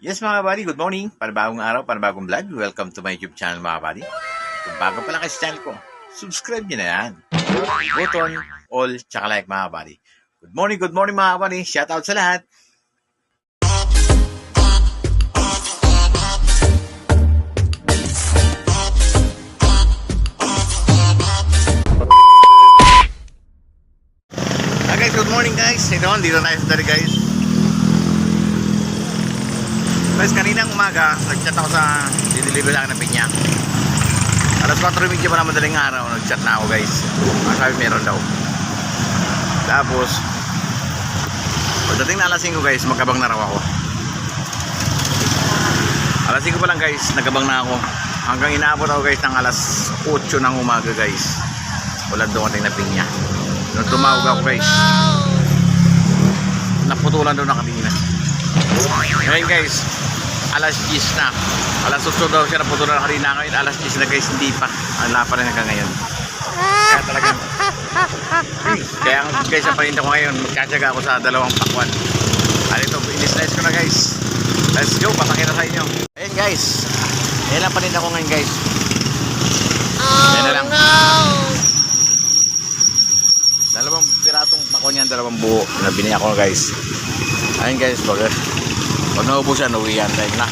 Yes mga buddy, good morning. Panibagong araw, panibagong vlog. Welcome to my YouTube channel mga buddy. Kung bago pa lang kayo sa channel ko, subscribe nyo na yan. Button, all, tsaka like mga buddy. Good morning, good morning mga buddy. Shout out sa lahat. Guys, good morning guys. Ito, dito tayo sa guys. Guys, kaninang umaga, nag-chat ako sa dideliver lang ng pinya. Alas 4.30 pa na madaling araw, nag-chat na ako guys. Ang sabi meron daw. Tapos, pagdating na alas 5 guys, magkabang na raw ako. Alas 5 pa lang guys, nagkabang na ako. Hanggang inaabot ako guys ng alas 8 ng umaga guys. Wala dumating na pinya. Nung tumawag ako guys, naputulan daw na kanina. Ngayon guys, alas 10 na. Alas 8 daw siya naputulan na kanina. Ngayon alas 10 na guys, hindi pa. Ang lapa rin hanggang ngayon. Kaya talagang kaya ang guys ang paninda ko ngayon, magkatsaga ako sa dalawang pakwan. Ano ito, in-slice ko na guys. Let's go, papakita sa inyo. Ayun guys, ayan ang paninda ko ngayon guys. Ayan na lang. Dalawang pirasong pakwan yan, dalawang buo na binili ako guys. Ayun guys, pag, pag nauwi yan. Dahil na.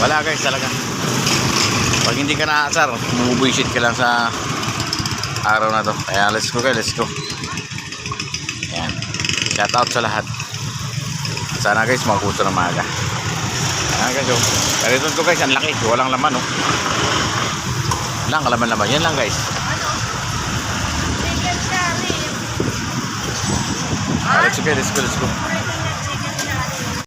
Wala guys talaga. Pag hindi ka naasar, bumubuisit ka lang sa araw na to. Kaya let's go guys, let's go. Ayan. Shout out sa lahat. Sana guys, magusto ng maga. Ayan guys, oh. Ganito to guys, ang laki. Walang laman, oh. Lang, kalaman-laman. Yan lang guys. Ah, let's go, let's go, let's go.